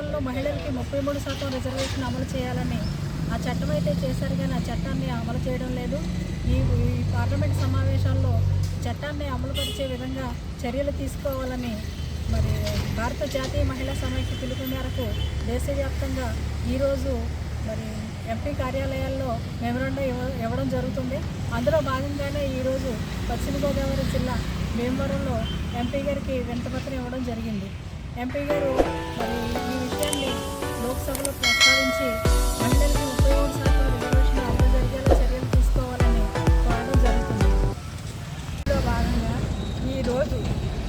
మూడు శాతం రిజర్వేషన్ అమలు చేయాలని ఆ చట్టం అయితే చేశారు కానీ ఆ చట్టాన్ని అమలు చేయడం లేదు. ఈ ఈ పార్లమెంట్ సమావేశాల్లో చట్టాన్ని అమలుపరిచే విధంగా చర్యలు తీసుకోవాలని మరి భారత జాతీయ మహిళా సమైక్య పిలుపు మేరకు దేశవ్యాప్తంగా ఈరోజు మరి ఎంపీ కార్యాలయాల్లో మెమరాండం ఇవ్వ ఇవ్వడం జరుగుతుంది. అందులో భాగంగానే ఈరోజు పశ్చిమ గోదావరి జిల్లా భీమవరంలో ఎంపీ గారికి వింతపత్రం ఇవ్వడం జరిగింది. ఎంపీ గారు మరి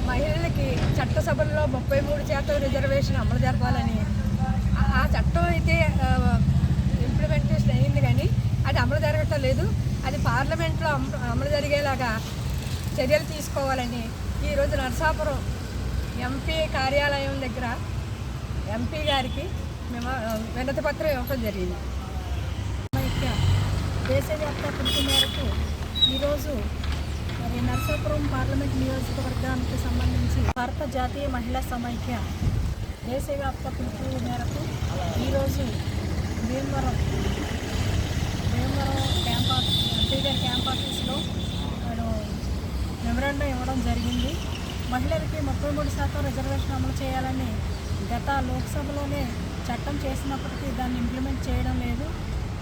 మహిళలకి చట్టసభల్లో ముప్పై మూడు శాతం రిజర్వేషన్ అమలు జరపాలని. ఆ- చట్టం అయితే ఇంప్లిమెంటేషన్ అయింది కానీ అది అమలు జరగటం లేదు. అది పార్లమెంట్లో అమలు అమలు జరిగేలాగా చర్యలు తీసుకోవాలని ఈరోజు నరసాపురం ఎంపీ కార్యాలయం దగ్గర ఎంపీ గారికి మేము వినతి పత్రం ఇవ్వడం జరిగింది. దేశవ్యాప్త పిలుపు మేరకు ఈరోజు నరసాపురం పార్లమెంట్ నియోజకవర్గానికి సంబంధించి భారత జాతీయ మహిళా సమైక్య దేశవ్యాప్త పిలుపు మేరకు ఈరోజు Bhimavaram Bhimavaram camp office camp ఆఫీస్లో నేను మెమరాండం ఇవ్వడం జరిగింది. మహిళలకి ముప్పై మూడు శాతం రిజర్వేషన్ అమలు చేయాలని గత లోక్సభలోనే చట్టం చేసినప్పటికీ దాన్ని ఇంప్లిమెంట్ చేయడం లేదు.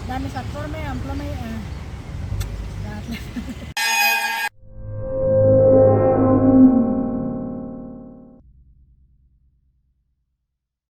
దాన్ని సత్వరమే ఇంప్లిమెంట్